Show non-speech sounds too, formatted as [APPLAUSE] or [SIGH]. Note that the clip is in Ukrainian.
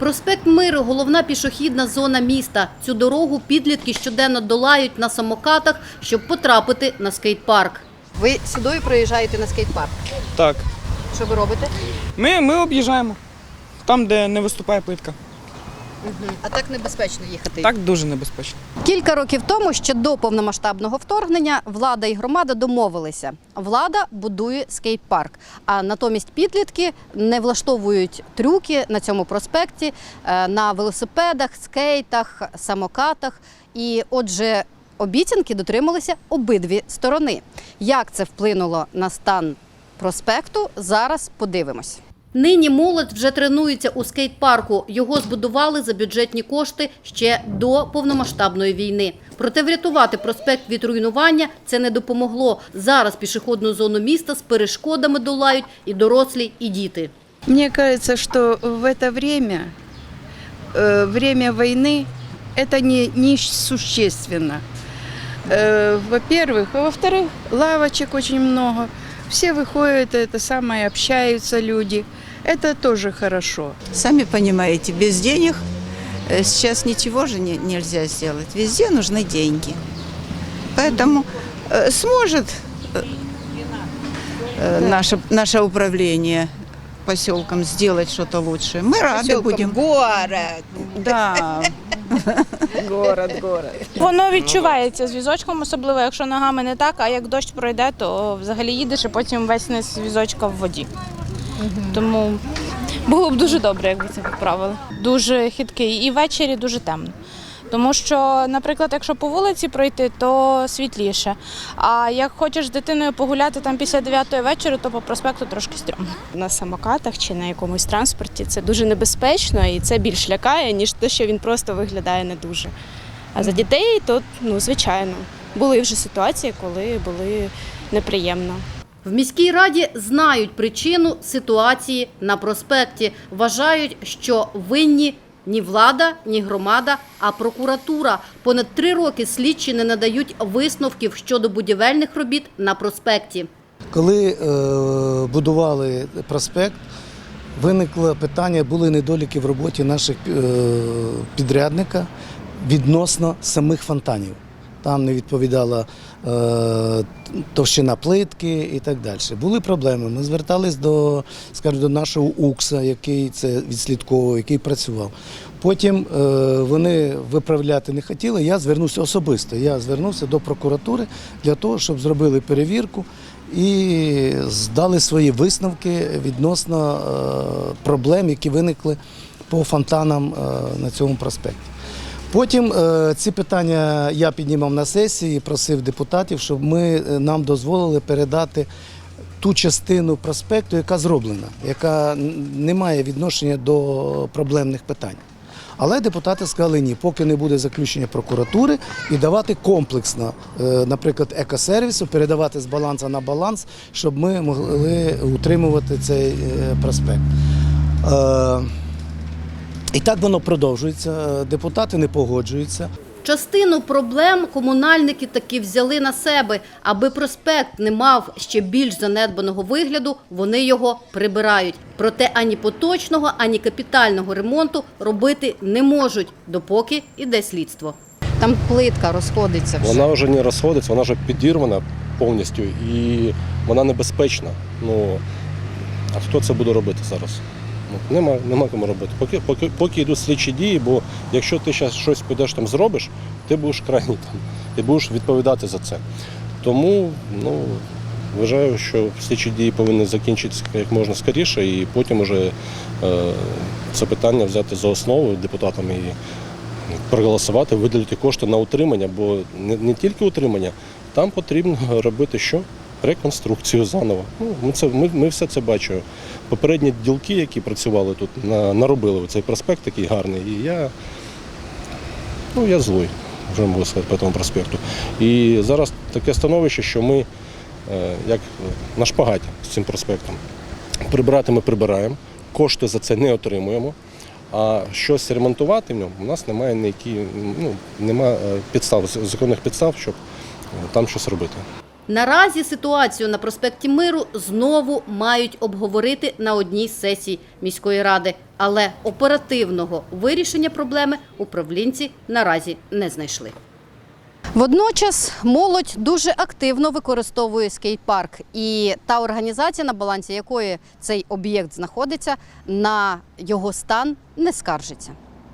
Проспект Миру – головна пішохідна зона міста. Цю дорогу підлітки щоденно долають на самокатах, щоб потрапити на скейт-парк. Ви сюди проїжджаєте на скейт-парк. Так. Що ви робите? Ми, ми об'їжджаємо там, де не виступає плитка. А так небезпечно їхати. Так дуже небезпечно. Кілька років тому, ще до повномасштабного вторгнення, влада і громада домовилися. Влада будує скейт-парк, а натомість підлітки не влаштовують трюки на цьому проспекті е, на велосипедах, скейтах, самокатах. І отже, обіцянки дотрималися обидві сторони. Як це вплинуло на стан проспекту, зараз подивимось. Нині молодь вже тренується у скейт-парку. Його збудували за бюджетні кошти ще до повномасштабної війни. Проте врятувати проспект від руйнування це не допомогло. Зараз пішохідну зону міста з перешкодами долають і дорослі, і діти. Мне кажется, что в это время, э, время войны, это не, не существенно. Э, во-первых. А во-вторых, лавочек очень много. Все выходят, это самое, общаются люди. Это тоже хорошо. Сами понимаете, без денег э, сейчас ничего же не- нельзя сделать. Везде нужны деньги. Поэтому э, сможет э, э, наше, наше управление поселком сделать что-то лучше. Мы рады будем. Город. Да. [LAUGHS] город, город. Воно відчувається з візочком, особливо якщо ногами не так, а як дощ пройде, то взагалі їдеш і потім весь низ візочка в воді. Тому було б дуже добре, якби це поправили. Дуже хиткий і ввечері дуже темно. Тому що, наприклад, якщо по вулиці пройти, то світліше. А як хочеш з дитиною погуляти там після 9 вечора, то по проспекту трошки стрьомно. на самокатах чи на якомусь транспорті. Це дуже небезпечно і це більш лякає, ніж те, що він просто виглядає не дуже. А за дітей, то ну звичайно, були вже ситуації, коли були неприємно. В міській раді знають причину ситуації на проспекті. Вважають, що винні ні влада, ні громада, а прокуратура. Понад три роки слідчі не надають висновків щодо будівельних робіт на проспекті. Коли е, будували проспект, виникло питання, були недоліки в роботі наших е, підрядника відносно самих фонтанів. Там не відповідала е, товщина плитки і так далі. Були проблеми. Ми звертались до, скажімо, до нашого УКСа, який це відслідковував, який працював. Потім е, вони виправляти не хотіли. Я звернувся особисто. Я звернувся до прокуратури для того, щоб зробили перевірку і здали свої висновки відносно е, проблем, які виникли по фонтанам е, на цьому проспекті. Потім е, ці питання я піднімав на сесії, просив депутатів, щоб ми е, нам дозволили передати ту частину проспекту, яка зроблена, яка не має відношення до проблемних питань. Але депутати сказали ні, поки не буде заключення прокуратури і давати комплексно, е, наприклад, екосервісу, передавати з балансу на баланс, щоб ми могли утримувати цей проспект. І так воно продовжується. Депутати не погоджуються. Частину проблем комунальники таки взяли на себе. Аби проспект не мав ще більш занедбаного вигляду, вони його прибирають. Проте ані поточного, ані капітального ремонту робити не можуть, допоки іде слідство. Там плитка розходиться. Вона вже не розходиться, вона вже підірвана повністю і вона небезпечна. Ну а хто це буде робити зараз? Ну, нема, нема кому робити. Поки, поки, поки йдуть слідчі дії, бо якщо ти зараз щось підеш там зробиш, ти будеш крайній там і будеш відповідати за це. Тому ну, вважаю, що слідчі дії повинні закінчитися як можна скоріше, і потім уже е, це питання взяти за основу депутатам і проголосувати, виділити кошти на утримання, бо не, не тільки утримання, там потрібно робити що? Реконструкцію заново. Ну, ми, це, ми, ми все це бачимо. Попередні ділки, які працювали тут, на, наробили цей проспект такий гарний. І я, ну, я злой, вже можу сказати, по тому проспекту. І зараз таке становище, що ми е, як на шпагаті з цим проспектом. Прибирати ми прибираємо, кошти за це не отримуємо. А щось ремонтувати в ньому у нас немає ніякі, ну, немає підстав, законних підстав, щоб е, там щось робити. Наразі ситуацію на проспекті Миру знову мають обговорити на одній з сесій міської ради, але оперативного вирішення проблеми управлінці наразі не знайшли. Водночас молодь дуже активно використовує скейт-парк, і та організація, на балансі якої цей об'єкт знаходиться, на його стан не скаржиться.